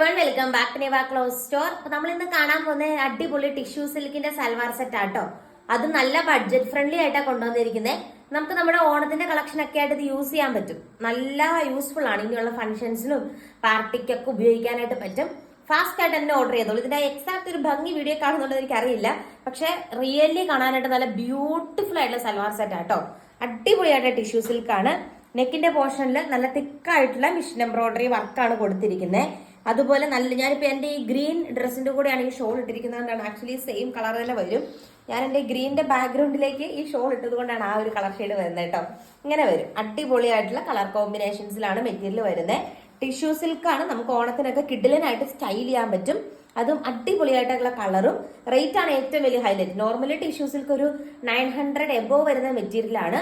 One welcome back Niva clothes store അപ്പൊ നമ്മൾ ഇന്ന് കാണാൻ പോകുന്ന അടിപൊളി ടിഷ്യൂ സിൽക്കിന്റെ സൽവാർ സെറ്റ് ആട്ടോ. അത് നല്ല ബഡ്ജറ്റ് ഫ്രണ്ട്ലി ആയിട്ടാണ് കൊണ്ടുവന്നിരിക്കുന്നത് നമുക്ക് നമ്മുടെ ഓണത്തിന്റെ കളക്ഷൻ ഒക്കെ ആയിട്ട് ഇത് യൂസ് ചെയ്യാൻ പറ്റും. നല്ല യൂസ്ഫുൾ ആണ് ഇനിയുള്ള ഫംഗ്ഷൻസിനും പാർട്ടിക്കൊക്കെ ഉപയോഗിക്കാനായിട്ട് പറ്റും. ഫാസ്റ്റ് ആയിട്ട് തന്നെ ഓർഡർ ചെയ്തോളൂ. ഇതിന്റെ എക്സാക്ട് ഒരു ഭംഗി വീഡിയോ കാണുന്നുള്ളത് എനിക്ക് അറിയില്ല പക്ഷെ റിയലി കാണാനായിട്ട് നല്ല ബ്യൂട്ടിഫുൾ ആയിട്ടുള്ള സൽവാർ സെറ്റ് ആട്ടോ. അടിപൊളിയായിട്ട് ടിഷ്യൂ സിൽക്കാണ് നെക്കിന്റെ പോർഷനിൽ നല്ല തിക്കായിട്ടുള്ള മിഷൻ എംബ്രോയിഡറി വർക്കാണ് കൊടുത്തിരിക്കുന്നത് അതുപോലെ നല്ല ഞാനിപ്പോൾ എന്റെ ഈ ഗ്രീൻ ഡ്രസ്സിന്റെ കൂടെയാണ് ഈ ഷോൾ ഇട്ടിരിക്കുന്നത്. കൊണ്ടാണ് ആക്ച്വലി സെയിം കളർ തന്നെ വരും. ഞാൻ എന്റെ ഗ്രീനിന്റെ ബാക്ക്ഗ്രൗണ്ടിലേക്ക് ഈ ഷോൾ ഇട്ടത് കൊണ്ടാണ് ആ ഒരു കളർ ഷെയ്ഡ് വരുന്നത് കേട്ടോ. ഇങ്ങനെ വരും. അടിപൊളിയായിട്ടുള്ള കളർ കോമ്പിനേഷൻസിലാണ് മെറ്റീരിയൽ വരുന്നത്. ടിഷ്യൂ സിൽക്കാണ് നമുക്ക് ഓണത്തിനൊക്കെ കിഡിലനായിട്ട് സ്റ്റൈൽ ചെയ്യാൻ പറ്റും. അതും അടിപൊളിയായിട്ടുള്ള കളറും റേറ്റ് ആണ് ഏറ്റവും വലിയ ഹൈലൈറ്റ് നോർമലി ടിഷ്യൂ സിൽക്ക് ഒരു നയൻ ഹൺഡ്രഡ് എബോ വരുന്ന മെറ്റീരിയലാണ്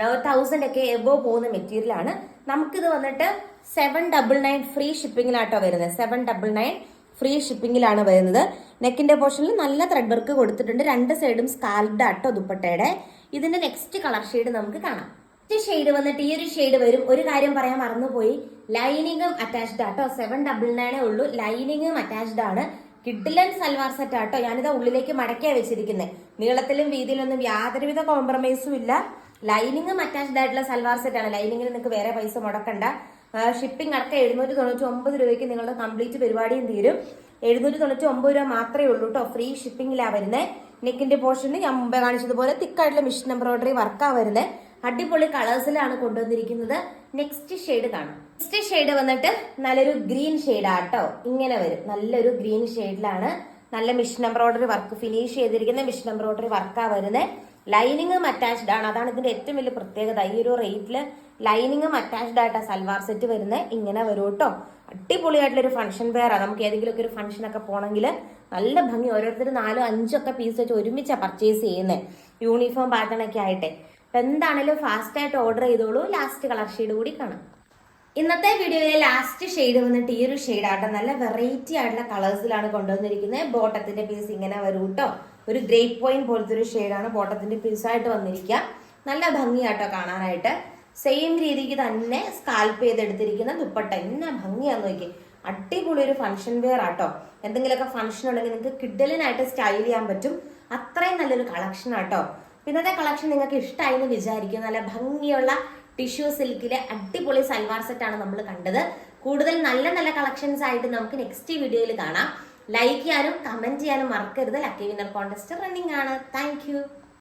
തൗസൻഡ് ഒക്കെ എബോ പോകുന്ന മെറ്റീരിയൽ ആണ്. നമുക്കിത് വന്നിട്ട് സെവൻ ഡബിൾ നയൻ ഫ്രീ ഷിപ്പിങ്ങിലാട്ടോ വരുന്നത്. സെവൻ ഡബിൾ നയൻ ഫ്രീ ഷിപ്പിംഗിലാണ് വരുന്നത്. നെക്കിന്റെ പോർഷനിൽ നല്ല ത്രെഡ് വർക്ക് കൊടുത്തിട്ടുണ്ട്. രണ്ട് സൈഡും സ്കാൽഡ് ആട്ടോ ദുപ്പട്ടയുടെ. ഇതിന്റെ നെക്സ്റ്റ് കളർ ഷെയ്ഡ് നമുക്ക് കാണാം. ഷെയ്ഡ് വന്നിട്ട് ഈ ഒരു ഷെയ്ഡ് വരും. ഒരു കാര്യം പറയാൻ മറന്നുപോയി. ലൈനിങ്ങും അറ്റാച്ച്ഡ് ആട്ടോ. സെവൻ ഡബിൾ നയനേ ഉള്ളൂ. ലൈനിങ്ങും അറ്റാച്ച്ഡ് ആണ്. കിഡിലൻ സൽവാർ സെറ്റ് ആട്ടോ ഞാനിത് ഉള്ളിലേക്ക് മടക്കിയാ വെച്ചിരിക്കുന്നത് നീളത്തിലും വീതിയിലൊന്നും യാതൊരുവിധ കോംപ്രമൈസും ഇല്ല. ലൈനിങ്ങും അറ്റാച്ച്ഡ് ആയിട്ടുള്ള സൽവാർ സെറ്റ് ആണ്. ലൈനിങ്ങിന് നിങ്ങൾക്ക് വേറെ പൈസ മുടക്കണ്ട. ഷിപ്പിംഗ് അടക്കം എഴുന്നൂറ്റി തൊണ്ണൂറ്റി ഒമ്പത് രൂപയ്ക്ക് നിങ്ങളുടെ കംപ്ലീറ്റ് പരിപാടിയും തീരും. എഴുന്നൂറ്റി തൊണ്ണൂറ്റി ഒമ്പത് രൂപ മാത്രമേ ഉള്ളൂ കേട്ടോ ഫ്രീ ഷിപ്പിംഗിലാണ് വരുന്നത് നെക്കിന്റെ പോർഷന് ഞാൻ മുമ്പേ കാണിച്ചതുപോലെ തിക്കായിട്ടുള്ള മിഷൻ എംബ്രോയിഡറി വർക്കാണ് വരുന്നത് അടിപൊളി കളേഴ്സിലാണ് കൊണ്ടുവന്നിരിക്കുന്നത്. നെക്സ്റ്റ് ഷെയ്ഡ് കാണാം. നെക്സ്റ്റ് ഷെയ്ഡ് വന്നിട്ട് നല്ലൊരു ഗ്രീൻ ഷെയ്ഡാട്ടോ ഇങ്ങനെ വരും. നല്ലൊരു ഗ്രീൻ ഷെയ്ഡിലാണ് നല്ല മിഷൻ എംബ്രോയിഡറി വർക്ക് ഫിനിഷ് ചെയ്തിരിക്കുന്ന മിഷൻ എംബ്രോയിഡറി വർക്കാ വരുന്നത് ലൈനിങ്ങും അറ്റാച്ച്ഡ് ആണ്. അതാണ് ഇതിന്റെ ഏറ്റവും വലിയ പ്രത്യേകത. ഈ ഒരു റേറ്റിൽ ലൈനിങ്ങും അറ്റാച്ച്ഡ് ആയിട്ടാണ് സൽവാർ സെറ്റ് വരുന്നത് ഇങ്ങനെ വരും കേട്ടോ. അടിപൊളിയായിട്ടുള്ള ഒരു ഫംഗ്ഷൻ വെയർ ആണ് നമുക്ക് ഏതെങ്കിലും ഒക്കെ ഒരു ഫംഗ്ഷൻ ഒക്കെ പോകണമെങ്കിൽ നല്ല ഭംഗി. ഓരോരുത്തർ നാലോ അഞ്ചോ ഒക്കെ പീസ് വെച്ച് ഒരുമിച്ചാണ് പർച്ചേസ് ചെയ്യുന്നത് യൂണിഫോം പാറ്റേൺ ഒക്കെ ആയിട്ടെ. എന്താണേലും ഫാസ്റ്റ് ആയിട്ട് ഓർഡർ ചെയ്തോളൂ. ലാസ്റ്റ് കളർ ഷെയ്ഡ് കൂടി കാണാം. ഇന്നത്തെ വീഡിയോയിലെ ലാസ്റ്റ് ഷെയ്ഡ് വന്നിട്ട് ഈ ഒരു ഷെയ്ഡ് ആട്ടോ. നല്ല വെറൈറ്റി ആയിട്ടുള്ള കളേഴ്സിലാണ് കൊണ്ടുവന്നിരിക്കുന്നത്. ബോട്ടത്തിന്റെ പീസ് ഇങ്ങനെ വരും കേട്ടോ ഒരു ഗ്രേ പോയിന്റ് പോലത്തെ ഒരു ഷെയ്ഡാണ് ബോട്ടത്തിന്റെ പീസായിട്ട് വന്നിരിക്കുക. നല്ല ഭംഗിയാട്ടോ കാണാനായിട്ട്. സെയിം രീതിക്ക് തന്നെ സ്കാൽപ്പ് ചെയ്തെടുത്തിരിക്കുന്ന ദുപ്പട്ട. എന്നാ ഭംഗിയാന്ന് നോക്കി അടിപൊളി ഒരു ഫംഗ്ഷൻ വെയർ ആട്ടോ. എന്തെങ്കിലുമൊക്കെ ഫംഗ്ഷൻ ഉണ്ടെങ്കിൽ നിങ്ങൾക്ക് കിഡലിനായിട്ട് സ്റ്റൈൽ ചെയ്യാൻ പറ്റും. അത്രയും നല്ലൊരു കളക്ഷൻ ആട്ടോ. ഇന്നത്തെ കളക്ഷൻ നിങ്ങൾക്ക് ഇഷ്ടമായി എന്ന് വിചാരിക്കും. നല്ല ഭംഗിയുള്ള ടിഷ്യൂ സിൽക്കിലെ അടിപൊളി സൽവാർ സെറ്റ് ആണ് നമ്മൾ കണ്ടത്. കൂടുതൽ നല്ല നല്ല കളക്ഷൻസ് ആയിട്ട് നമുക്ക് നെക്സ്റ്റ് വീഡിയോയിൽ കാണാം. ലൈക്ക് ചെയ്യാനും കമന്റ് ചെയ്യാനും മറക്കരുത്. ലക്കി വിന്നർ കോൺടെസ്റ്റ് റണ്ണിംഗ് ആണ്. താങ്ക്